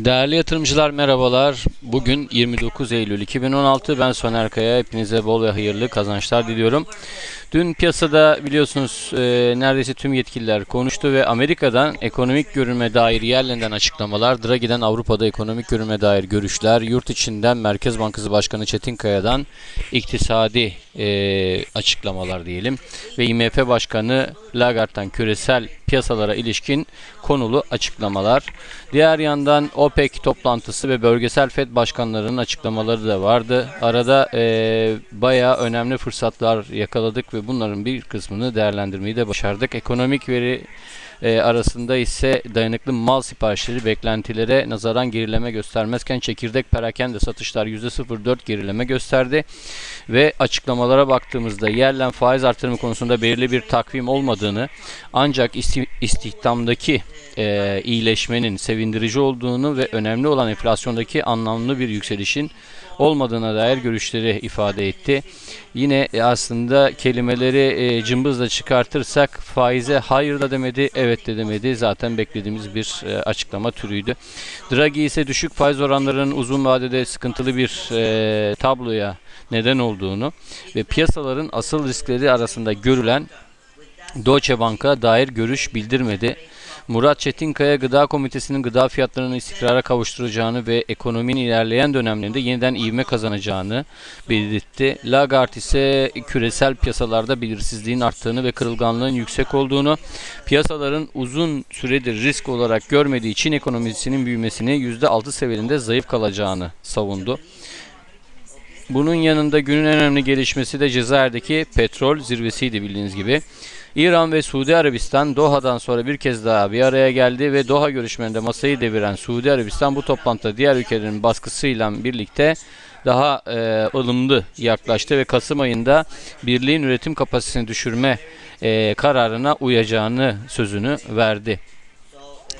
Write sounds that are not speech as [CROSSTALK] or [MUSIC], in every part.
Değerli yatırımcılar merhabalar. Bugün 29 Eylül 2016. Ben Soner Kaya. Hepinize bol ve hayırlı kazançlar diliyorum. Dün piyasada biliyorsunuz e, neredeyse tüm yetkililer konuştu ve Amerika'dan ekonomik görünme dair yerlerinden açıklamalar, Draghi'den Avrupa'da ekonomik görünme dair görüşler, yurt içinden Merkez Bankası Başkanı Çetin Kaya'dan iktisadi e, açıklamalar diyelim ve IMF Başkanı Lagarde'dan küresel piyasalara ilişkin konulu açıklamalar. Diğer yandan OPEC toplantısı ve bölgesel FED başkanlarının açıklamaları da vardı. Arada e, bayağı önemli fırsatlar yakaladık ve bunların bir kısmını değerlendirmeyi de başardık. Ekonomik veri e, arasında ise dayanıklı mal siparişleri beklentilere nazaran gerileme göstermezken çekirdek perakende satışlar %0.4 gerileme gösterdi. Ve açıklamalara baktığımızda yerlen faiz artırımı konusunda belirli bir takvim olmadığını ancak isti- istihdamdaki e, iyileşmenin sevindirici olduğunu ve önemli olan enflasyondaki anlamlı bir yükselişin olmadığına dair görüşleri ifade etti. Yine e, aslında kelimeleri e, cımbızla çıkartırsak faize hayır da demedi, evet de demedi. Zaten beklediğimiz bir e, açıklama türüydü. Draghi ise düşük faiz oranlarının uzun vadede sıkıntılı bir tabloya neden olduğunu ve piyasaların asıl riskleri arasında görülen Deutsche Bank'a dair görüş bildirmedi. Murat Çetinkaya Gıda Komitesi'nin gıda fiyatlarını istikrara kavuşturacağını ve ekonominin ilerleyen dönemlerinde yeniden ivme kazanacağını belirtti. Lagarde ise küresel piyasalarda belirsizliğin arttığını ve kırılganlığın yüksek olduğunu, piyasaların uzun süredir risk olarak görmediği Çin ekonomisinin büyümesini %6 seviyesinde zayıf kalacağını savundu. Bunun yanında günün en önemli gelişmesi de Cezayir'deki petrol zirvesiydi bildiğiniz gibi. İran ve Suudi Arabistan Doha'dan sonra bir kez daha bir araya geldi ve Doha görüşmelerinde masayı deviren Suudi Arabistan bu toplantıda diğer ülkelerin baskısıyla birlikte daha e, ılımlı yaklaştı ve Kasım ayında birliğin üretim kapasitesini düşürme e, kararına uyacağını sözünü verdi.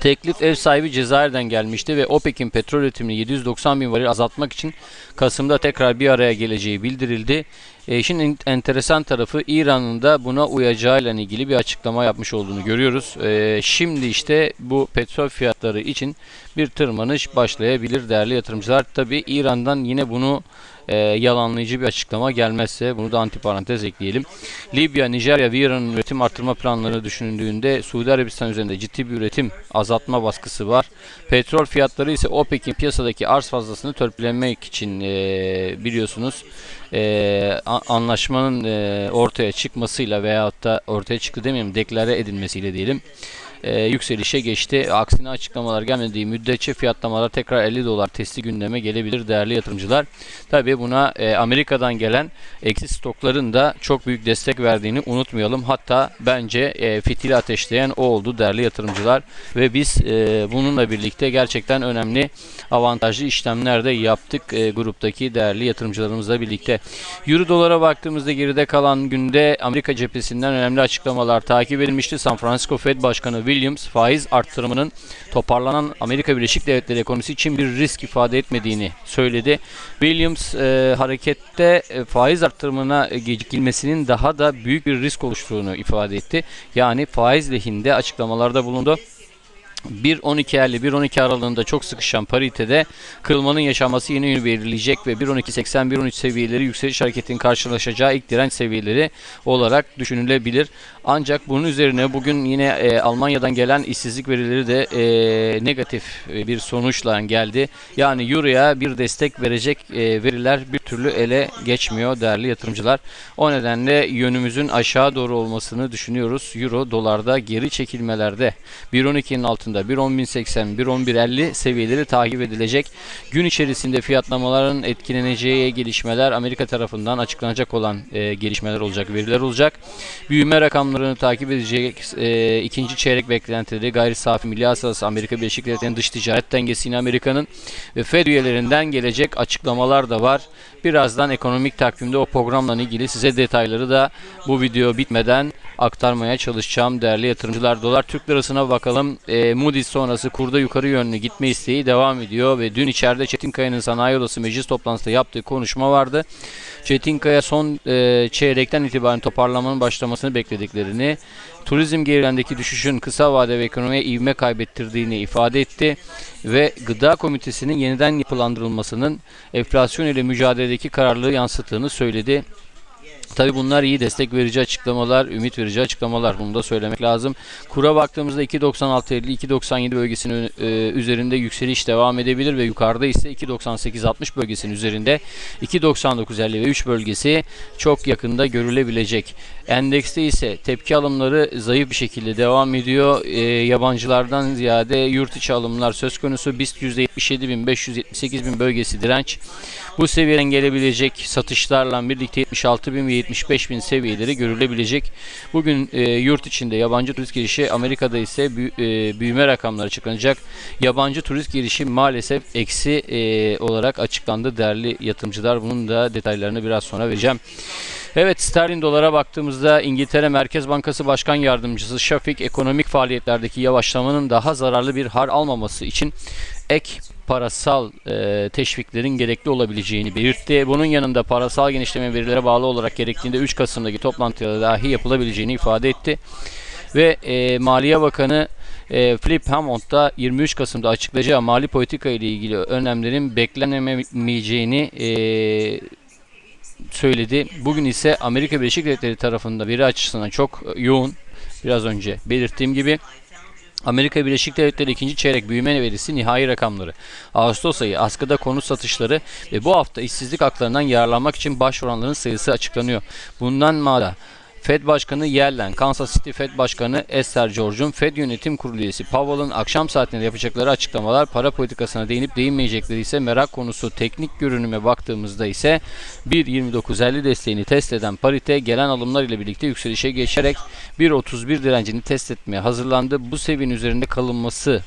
Teklif ev sahibi Cezayir'den gelmişti ve OPEC'in petrol üretimini 790 bin varil azaltmak için Kasım'da tekrar bir araya geleceği bildirildi. E, işin en- enteresan tarafı İran'ın da buna uyacağıyla ilgili bir açıklama yapmış olduğunu görüyoruz. E, şimdi işte bu petrol fiyatları için bir tırmanış başlayabilir değerli yatırımcılar. Tabi İran'dan yine bunu e, yalanlayıcı bir açıklama gelmezse bunu da antiparantez ekleyelim. Libya, Nijerya ve İran'ın üretim artırma planları düşünüldüğünde Suudi Arabistan üzerinde ciddi bir üretim azaltma baskısı var. Petrol fiyatları ise OPEC'in piyasadaki arz fazlasını törpülemek için e, biliyorsunuz e, anlaşmanın e, ortaya çıkmasıyla veyahut da ortaya çıktı demeyeyim deklare edilmesiyle diyelim e, yükselişe geçti. Aksine açıklamalar gelmediği müddetçe fiyatlamalar tekrar 50 dolar testi gündeme gelebilir değerli yatırımcılar. Tabii buna e, Amerika'dan gelen eksi stokların da çok büyük destek verdiğini unutmayalım. Hatta bence e, fitili ateşleyen o oldu değerli yatırımcılar ve biz e, bununla birlikte gerçekten önemli avantajlı işlemler de yaptık e, gruptaki değerli yatırımcılarımızla birlikte. Euro dolara baktığımızda geride kalan günde Amerika cephesinden önemli açıklamalar takip edilmişti. San Francisco Fed Başkanı Williams faiz arttırımının toparlanan Amerika Birleşik Devletleri ekonomisi için bir risk ifade etmediğini söyledi. Williams e, harekette e, faiz arttırımına e, gecikilmesinin daha da büyük bir risk oluştuğunu ifade etti. Yani faiz lehinde açıklamalarda bulundu. 1.12'lerle 1.12 aralığında çok sıkışan paritede kırılmanın yaşanması yeni yönü belirleyecek ve 1.12.80-1.13 seviyeleri yükseliş hareketinin karşılaşacağı ilk direnç seviyeleri olarak düşünülebilir. Ancak bunun üzerine bugün yine e, Almanya'dan gelen işsizlik verileri de e, negatif e, bir sonuçla geldi. Yani Euro'ya bir destek verecek e, veriler bir türlü ele geçmiyor değerli yatırımcılar. O nedenle yönümüzün aşağı doğru olmasını düşünüyoruz. Euro dolarda geri çekilmelerde 1.12'nin altında 1.10.080, 1.11.50 seviyeleri takip edilecek. Gün içerisinde fiyatlamaların etkileneceği gelişmeler Amerika tarafından açıklanacak olan e, gelişmeler olacak, veriler olacak. Büyüme rakamlarını takip edecek e, ikinci çeyrek beklentileri gayri safi milli hasılası Amerika Birleşik Devletleri'nin dış ticaret dengesini Amerika'nın ve Fed üyelerinden gelecek açıklamalar da var. Birazdan ekonomik takvimde o programla ilgili size detayları da bu video bitmeden aktarmaya çalışacağım değerli yatırımcılar. Dolar Türk lirasına bakalım. E, Moody's sonrası kurda yukarı yönlü gitme isteği devam ediyor ve dün içeride Çetinkaya'nın sanayi odası meclis toplantısında yaptığı konuşma vardı. Çetinkaya son e, çeyrekten itibaren toparlamanın başlamasını beklediklerini, turizm gelirlerindeki düşüşün kısa vade ve ekonomiye ivme kaybettirdiğini ifade etti ve Gıda Komitesi'nin yeniden yapılandırılmasının enflasyon ile mücadeledeki kararlılığı yansıttığını söyledi. Tabii bunlar iyi destek verici açıklamalar, ümit verici açıklamalar. Bunu da söylemek lazım. Kura baktığımızda 2.96-50-2.97 bölgesinin e, üzerinde yükseliş devam edebilir ve yukarıda ise 2.98-60 bölgesinin üzerinde 2.99-50 ve 3 bölgesi çok yakında görülebilecek. Endekste ise tepki alımları zayıf bir şekilde devam ediyor. E, yabancılardan ziyade yurt içi alımlar söz konusu. BIST %77.000-578.000 bölgesi direnç. Bu seviyeden gelebilecek satışlarla birlikte 76.000 ve 75.000 seviyeleri görülebilecek. Bugün e, yurt içinde yabancı turist girişi Amerika'da ise büyü, e, büyüme rakamları açıklanacak. Yabancı turist girişi maalesef eksi e, olarak açıklandı değerli yatırımcılar. Bunun da detaylarını biraz sonra vereceğim. Evet sterlin dolara baktığımızda İngiltere Merkez Bankası Başkan Yardımcısı Şafik ekonomik faaliyetlerdeki yavaşlamanın daha zararlı bir hal almaması için ek parasal e, teşviklerin gerekli olabileceğini belirtti. Bunun yanında parasal genişleme verilere bağlı olarak gerektiğinde 3 Kasım'daki toplantıda dahi yapılabileceğini ifade etti. Ve e, Maliye Bakanı e, Philip Hammond da 23 Kasım'da açıklayacağı mali politika ile ilgili önlemlerin beklenemeyeceğini e, söyledi. Bugün ise Amerika Birleşik Devletleri tarafında veri açısından çok yoğun. Biraz önce belirttiğim gibi Amerika Birleşik Devletleri ikinci çeyrek büyüme verisi nihai rakamları. Ağustos ayı askıda konut satışları ve bu hafta işsizlik haklarından yararlanmak için başvuranların sayısı açıklanıyor. Bundan mağda Fed Başkanı Yellen, Kansas City Fed Başkanı Esther George'un Fed Yönetim Kurulu üyesi Powell'ın akşam saatinde yapacakları açıklamalar para politikasına değinip değinmeyecekleri ise merak konusu teknik görünüme baktığımızda ise 1.29.50 desteğini test eden parite gelen alımlar ile birlikte yükselişe geçerek 1.31 direncini test etmeye hazırlandı. Bu seviyenin üzerinde kalınması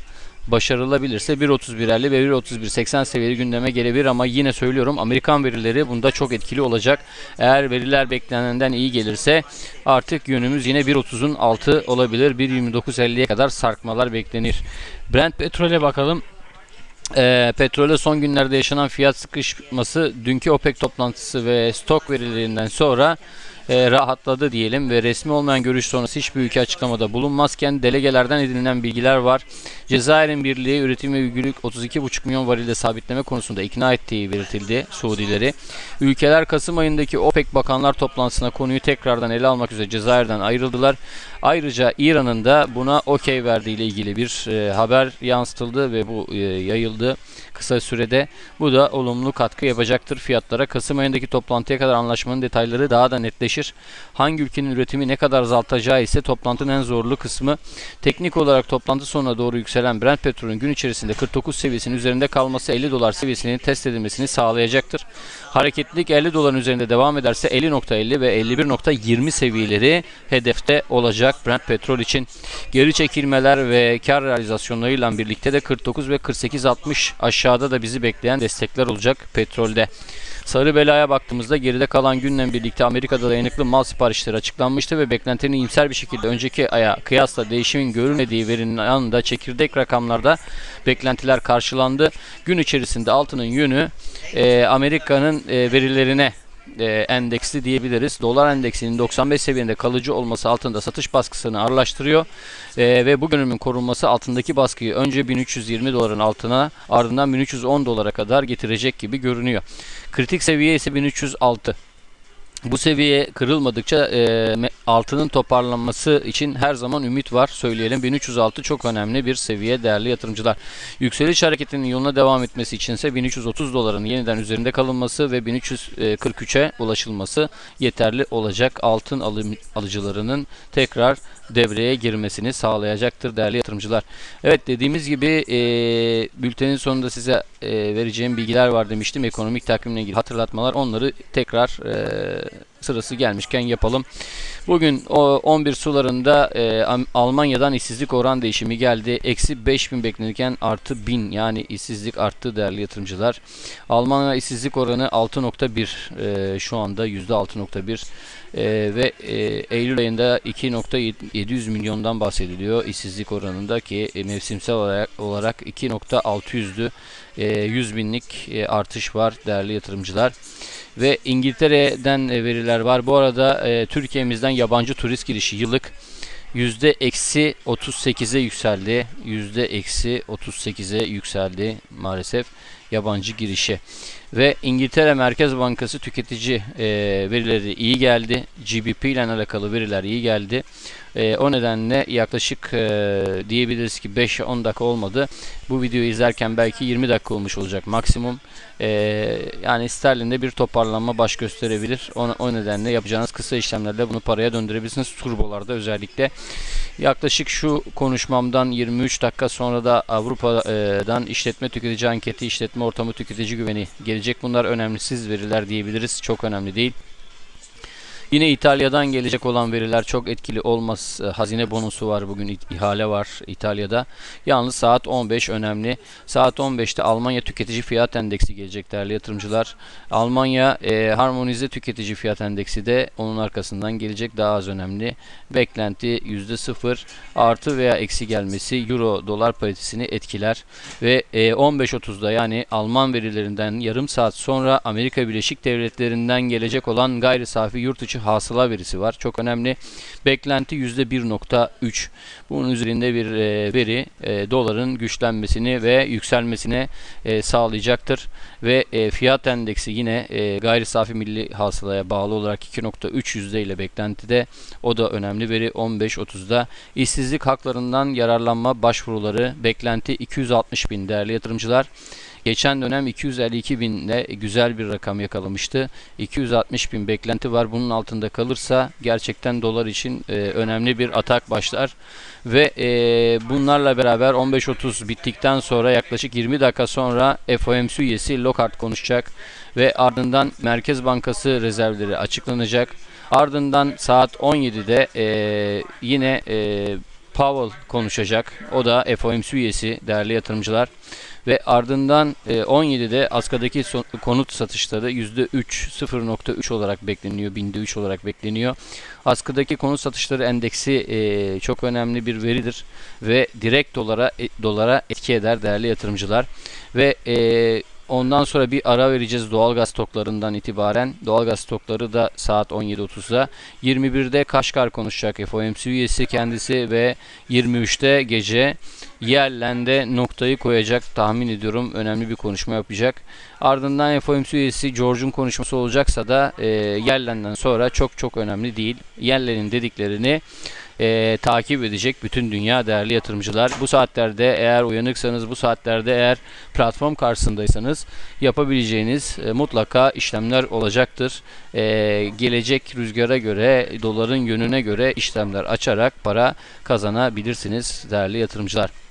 başarılabilirse 1.31.50 ve 1.31.80 seviyeli gündeme gelebilir ama yine söylüyorum Amerikan verileri bunda çok etkili olacak. Eğer veriler beklenenden iyi gelirse artık yönümüz yine 1.30'un altı olabilir. 1.29.50'ye kadar sarkmalar beklenir. Brent petrole bakalım. E, petrole son günlerde yaşanan fiyat sıkışması dünkü OPEC toplantısı ve stok verilerinden sonra e, rahatladı diyelim ve resmi olmayan görüş sonrası hiçbir ülke açıklamada bulunmazken delegelerden edinilen bilgiler var. Cezayir'in birliği üretim ve ilgili 32,5 milyon varilde sabitleme konusunda ikna ettiği belirtildi Suudileri. Ülkeler Kasım ayındaki OPEC bakanlar toplantısına konuyu tekrardan ele almak üzere Cezayir'den ayrıldılar. Ayrıca İran'ın da buna okey verdiği ile ilgili bir e, haber yansıtıldı ve bu e, yayıldı kısa sürede. Bu da olumlu katkı yapacaktır fiyatlara. Kasım ayındaki toplantıya kadar anlaşmanın detayları daha da netleşir. Hangi ülkenin üretimi ne kadar azaltacağı ise toplantının en zorlu kısmı. Teknik olarak toplantı sonuna doğru yükselen Brent petrolün gün içerisinde 49 seviyesinin üzerinde kalması 50 dolar seviyesinin test edilmesini sağlayacaktır. Hareketlilik 50 doların üzerinde devam ederse 50.50 ve 51.20 seviyeleri hedefte olacak Brent petrol için. Geri çekilmeler ve kar realizasyonlarıyla birlikte de 49 ve 48.60 aşağıda da bizi bekleyen destekler olacak petrolde. Sarı belaya baktığımızda geride kalan günle birlikte Amerika'da dayanıklı mal siparişleri açıklanmıştı ve beklentilerin iyimser bir şekilde önceki aya kıyasla değişimin görülmediği verinin yanında çekirdek rakamlarda beklentiler karşılandı. Gün içerisinde altının yönü e, Amerika'nın e, verilerine e, endeksli diyebiliriz. Dolar endeksinin 95 seviyende kalıcı olması altında satış baskısını ağırlaştırıyor. E, ve bu görünümün korunması altındaki baskıyı önce 1320 doların altına ardından 1310 dolara kadar getirecek gibi görünüyor. Kritik seviye ise 1306. Bu seviye kırılmadıkça e, altının toparlanması için her zaman ümit var söyleyelim. 1306 çok önemli bir seviye değerli yatırımcılar. Yükseliş hareketinin yoluna devam etmesi içinse 1330 doların yeniden üzerinde kalınması ve 1343'e ulaşılması yeterli olacak. Altın alım, alıcılarının tekrar devreye girmesini sağlayacaktır değerli yatırımcılar. Evet dediğimiz gibi e, bültenin sonunda size e, vereceğim bilgiler var demiştim. Ekonomik takvimle ilgili hatırlatmalar onları tekrar e, sırası gelmişken yapalım. Bugün o 11 sularında e, Almanya'dan işsizlik oran değişimi geldi. Eksi 5000 beklenirken artı 1000 yani işsizlik arttı değerli yatırımcılar. Almanya işsizlik oranı 6.1 e, şu anda %6.1. E, ve e, Eylül ayında 2.700 milyondan bahsediliyor işsizlik oranında ki e, mevsimsel olarak, olarak 2.600'dü. E, 100 binlik e, artış var değerli yatırımcılar. Ve İngiltere'den e, veriler var. Bu arada e, Türkiye'mizden yabancı turist girişi yıllık yüzde eksi 38'e yükseldi. Yüzde eksi 38'e yükseldi maalesef yabancı girişi. Ve İngiltere Merkez Bankası tüketici verileri iyi geldi. GBP ile alakalı veriler iyi geldi. E, o nedenle yaklaşık e, diyebiliriz ki 5-10 dakika olmadı. Bu videoyu izlerken belki 20 dakika olmuş olacak maksimum. E, yani sterlinde bir toparlanma baş gösterebilir. O, o nedenle yapacağınız kısa işlemlerle bunu paraya döndürebilirsiniz. Turbolarda özellikle. Yaklaşık şu konuşmamdan 23 dakika sonra da Avrupa'dan işletme tüketici anketi, işletme ortamı tüketici güveni gelecek. Bunlar önemlisiz veriler diyebiliriz. Çok önemli değil. Yine İtalya'dan gelecek olan veriler çok etkili olmaz. E, hazine bonusu var bugün ihale var İtalya'da. Yalnız saat 15 önemli. Saat 15'te Almanya tüketici fiyat endeksi gelecek değerli yatırımcılar. Almanya e, harmonize tüketici fiyat endeksi de onun arkasından gelecek daha az önemli. Beklenti %0 artı veya eksi gelmesi euro dolar paritesini etkiler ve e, 15.30'da yani Alman verilerinden yarım saat sonra Amerika Birleşik Devletleri'nden gelecek olan gayri safi yurt içi hasıla verisi var. Çok önemli. Beklenti %1.3. Bunun üzerinde bir e, veri e, doların güçlenmesini ve yükselmesine e, sağlayacaktır. Ve e, fiyat endeksi yine e, gayri safi milli hasılaya bağlı olarak 2.3 yüzde ile beklentide. O da önemli veri 15.30'da. İşsizlik haklarından yararlanma başvuruları beklenti 260 bin değerli yatırımcılar. Geçen dönem 252 binle güzel bir rakam yakalamıştı. 260 bin beklenti var. Bunun altında kalırsa gerçekten dolar için e, önemli bir atak başlar. Ve e, bunlarla beraber 15.30 bittikten sonra yaklaşık 20 dakika sonra FOMC üyesi Lockhart konuşacak. Ve ardından Merkez Bankası rezervleri açıklanacak. Ardından saat 17'de e, yine e, Powell konuşacak. O da FOMC üyesi değerli yatırımcılar ve ardından e, 17'de Aska'daki son, konut satışları %3 0.3 olarak bekleniyor. Binde 3 olarak bekleniyor. Askıdaki konut satışları endeksi e, çok önemli bir veridir ve direkt dolara e, dolara etki eder değerli yatırımcılar ve e, Ondan sonra bir ara vereceğiz doğalgaz stoklarından itibaren. Doğalgaz stokları da saat 17.30'da. 21'de Kaşkar konuşacak FOMC üyesi kendisi ve 23'te gece Yerlen'de noktayı koyacak tahmin ediyorum. Önemli bir konuşma yapacak. Ardından FOMC üyesi George'un konuşması olacaksa da e, Yerlen'den sonra çok çok önemli değil. Yerlen'in dediklerini e, takip edecek bütün dünya değerli yatırımcılar. Bu saatlerde eğer uyanıksanız, bu saatlerde eğer platform karşısındaysanız yapabileceğiniz e, mutlaka işlemler olacaktır. E, gelecek rüzgara göre, doların yönüne göre işlemler açarak para kazanabilirsiniz değerli yatırımcılar.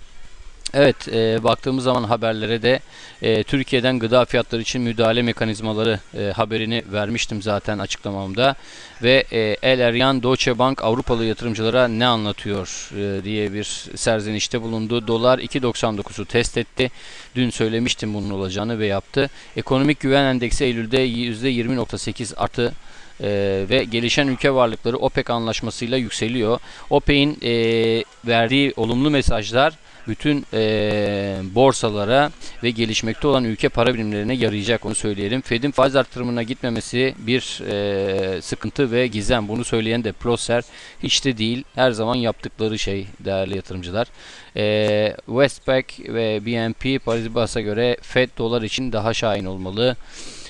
Evet, e, baktığımız zaman haberlere de e, Türkiye'den gıda fiyatları için müdahale mekanizmaları e, haberini vermiştim zaten açıklamamda ve e, El Eryan Deutsche Bank Avrupalı yatırımcılara ne anlatıyor e, diye bir serzenişte bulundu. Dolar 2.99'u test etti. Dün söylemiştim bunun olacağını ve yaptı. Ekonomik güven endeksi Eylül'de %20.8 artı ee, ve gelişen ülke varlıkları OPEC anlaşmasıyla yükseliyor. OPEC'in e, verdiği olumlu mesajlar bütün e, borsalara ve gelişmekte olan ülke para birimlerine yarayacak onu söyleyelim. Fed'in faiz artırımına gitmemesi bir e, sıkıntı ve gizem. Bunu söyleyen de Prosser hiç de değil. Her zaman yaptıkları şey değerli yatırımcılar. E, Westpac ve BNP Paribas'a göre Fed dolar için daha şahin olmalı.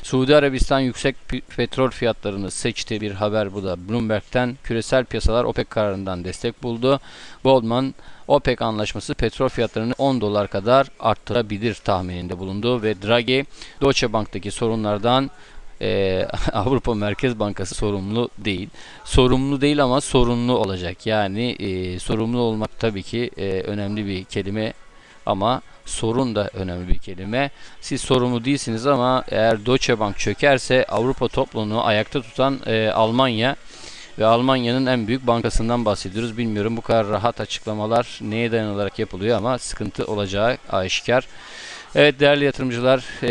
Suudi Arabistan yüksek petrol fiyatlarını seçti bir haber bu da Bloomberg'ten. Küresel piyasalar OPEC kararından destek buldu. Goldman OPEC anlaşması petrol fiyatlarını 10 dolar kadar arttırabilir tahmininde bulundu ve Draghi Deutsche Bank'taki sorunlardan e, [LAUGHS] Avrupa Merkez Bankası sorumlu değil. Sorumlu değil ama sorunlu olacak. Yani e, sorumlu olmak tabii ki e, önemli bir kelime ama sorun da önemli bir kelime. Siz sorumlu değilsiniz ama eğer Deutsche Bank çökerse Avrupa topluluğunu ayakta tutan e, Almanya ve Almanya'nın en büyük bankasından bahsediyoruz. Bilmiyorum bu kadar rahat açıklamalar neye dayanarak yapılıyor ama sıkıntı olacağı aşikar. Evet değerli yatırımcılar eee,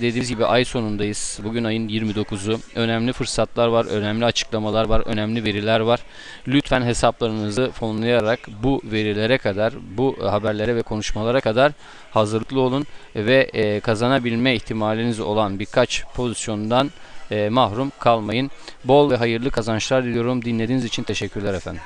dediğimiz gibi ay sonundayız. Bugün ayın 29'u. Önemli fırsatlar var, önemli açıklamalar var, önemli veriler var. Lütfen hesaplarınızı fonlayarak bu verilere kadar, bu haberlere ve konuşmalara kadar hazırlıklı olun ve eee, kazanabilme ihtimaliniz olan birkaç pozisyondan eee, mahrum kalmayın. Bol ve hayırlı kazançlar diliyorum. Dinlediğiniz için teşekkürler efendim.